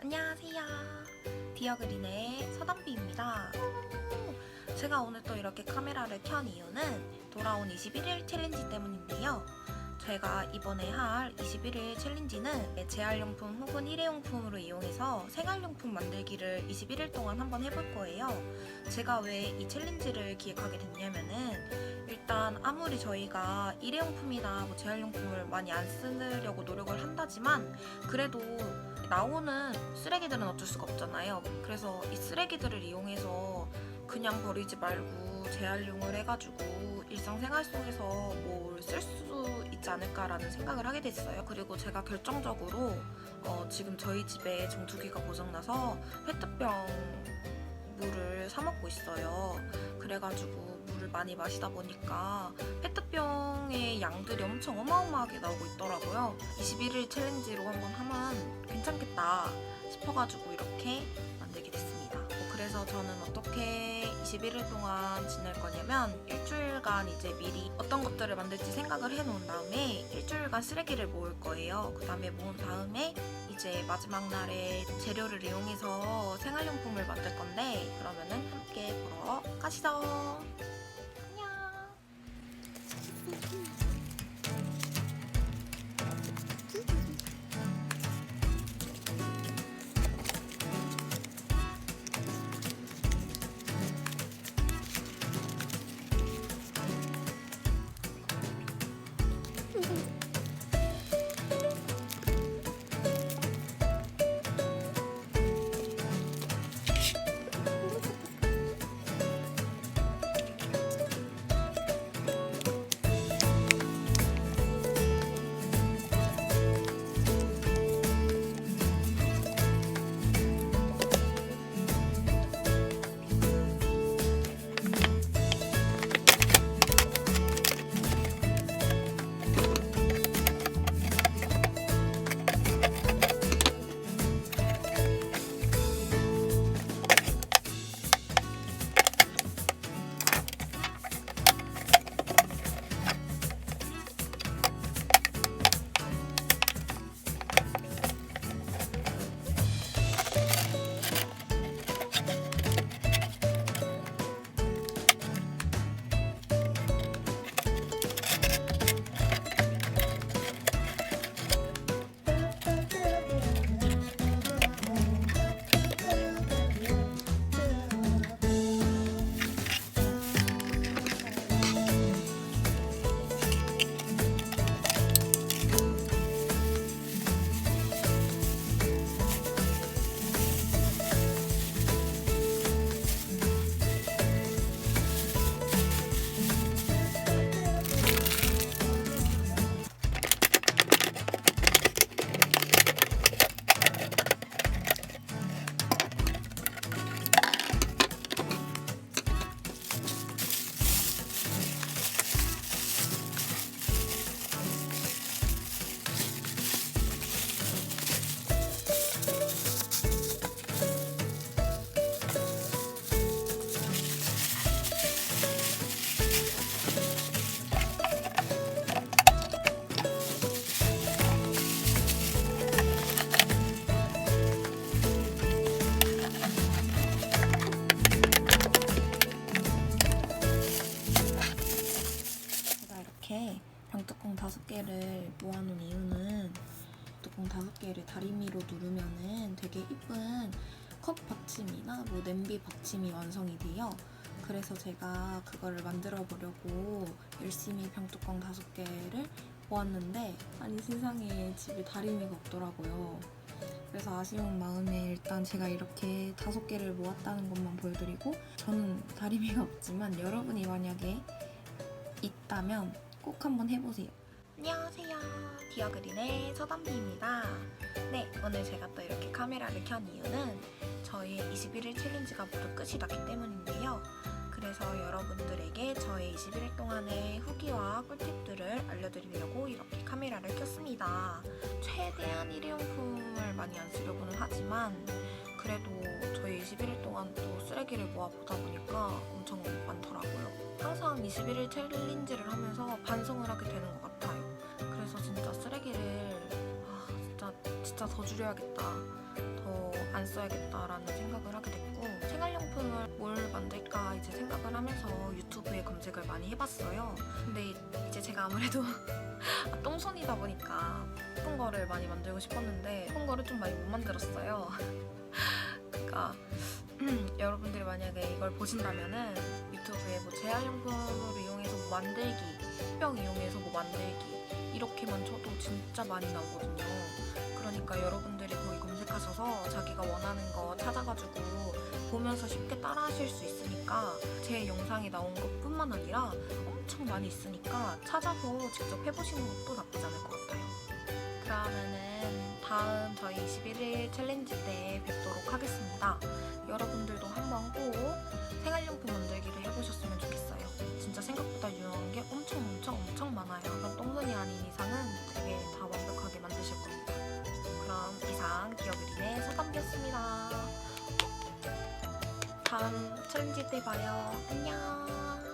안녕하세요. 디어그린의 서담비입니다. 제가 오늘 또 이렇게 카메라를 켠 이유는 돌아온 21일 챌린지 때문인데요. 제가 이번에 할 21일 챌린지는 재활용품 혹은 일회용품으로 이용해서 생활용품 만들기를 21일 동안 한번 해볼 거예요. 제가 왜 이 챌린지를 기획하게 됐냐면은 일단 아무리 저희가 일회용품이나 뭐 재활용품을 많이 안 쓰려고 노력을 한다지만 그래도 나오는 쓰레기들은 어쩔 수가 없잖아요. 그래서 이 쓰레기들을 이용해서 그냥 버리지 말고 재활용을 해가지고 일상생활 속에서 뭘 쓸 수 있지 않을까라는 생각을 하게 됐어요. 그리고 제가 결정적으로 어, 지금 저희 집에 정수기가 고장나서 페트병 물을 사 먹고 있어요. 그래가지고 물을 많이 마시다 보니까 페트병의 양들이 엄청 어마어마하게 나오고 있더라고요. 21일 챌린지로 한번 하면 괜찮겠다 싶어가지고 이렇게 만들게 됐습니다. 어, 그래서 저는 어떻게 21일 동안 지낼 거냐면 일주일간 이제 미리 어떤 것들을 만들지 생각을 해놓은 다음에 일주일간 쓰레기를 모을 거예요. 그 다음에 모은 다음에 이제 마지막 날에 재료를 이용해서 생활용품을 만들 건데 그러면은 함께 보러 가시죠. 안녕. 다리미로 누르면은 되게 이쁜 컵 받침이나 뭐 냄비 받침이 완성이 돼요. 그래서 제가 그거를 만들어 보려고 열심히 병뚜껑 다섯 개를 모았는데 아니 세상에 집에 다리미가 없더라고요. 그래서 아쉬운 마음에 일단 제가 이렇게 다섯 개를 모았다는 것만 보여드리고 저는 다리미가 없지만 여러분이 만약에 있다면 꼭 한번 해보세요. 안녕하세요. 디어그린의 서담비입니다. 네, 오늘 제가 또 이렇게 카메라를 켠 이유는 저의 21일 챌린지가 모두 끝이 났기 때문인데요. 그래서 여러분들에게 저의 21일 동안의 후기와 꿀팁들을 알려드리려고 이렇게 카메라를 켰습니다. 최대한 일회용품을 많이 안 쓰려고는 하지만 그래도 저희 21일 동안 또 쓰레기를 모아보다 보니까 엄청 많더라고요. 항상 21일 챌린지를 하면서 반성을 하게 되는 것 같아요. 그래서 진짜 쓰레기를 아, 진짜 진짜 더 줄여야겠다. 더 안 써야겠다라는 생각을 하게 됐고 생활용품을 뭘 만들까 이제 생각을 하면서 유튜브에 검색을 많이 해봤어요. 근데 이제 제가 아무래도 아, 똥손이다 보니까 예쁜 거를 많이 만들고 싶었는데 예쁜 거를 좀 많이 못 만들었어요. 그러니까 여러분들이 만약에 이걸 보신다면은 유튜브에 뭐 재활용품을 이용해서 뭐 만들기, 뼈 이용해서 뭐 만들기 이렇게만 쳐도 진짜 많이 나오거든요. 그러니까 여러분들이 거기 검색하셔서 자기가 원하는 거 찾아가지고 보면서 쉽게 따라 하실 수 있으니까 제 영상이 나온 것 뿐만 아니라 엄청 많이 있으니까 찾아서 직접 해보시는 것도 나쁘지 않을 것 같아요. 그러면은 다음 저희 21일 챌린지 때 뵙도록 하겠습니다. 여러분들도 한번 꼭 생활용품 만들기를 해보셨으면 좋겠어요. 진짜 생각보다 유용한 게 엄청 엄청 엄청 많아요. 그럼 똥손이 아닌 이상은 되게 다 완벽하게 만드실 겁니다. 그럼 이상 기억을인의 서담비였습니다. 다음 챌린지 때 봐요. 안녕.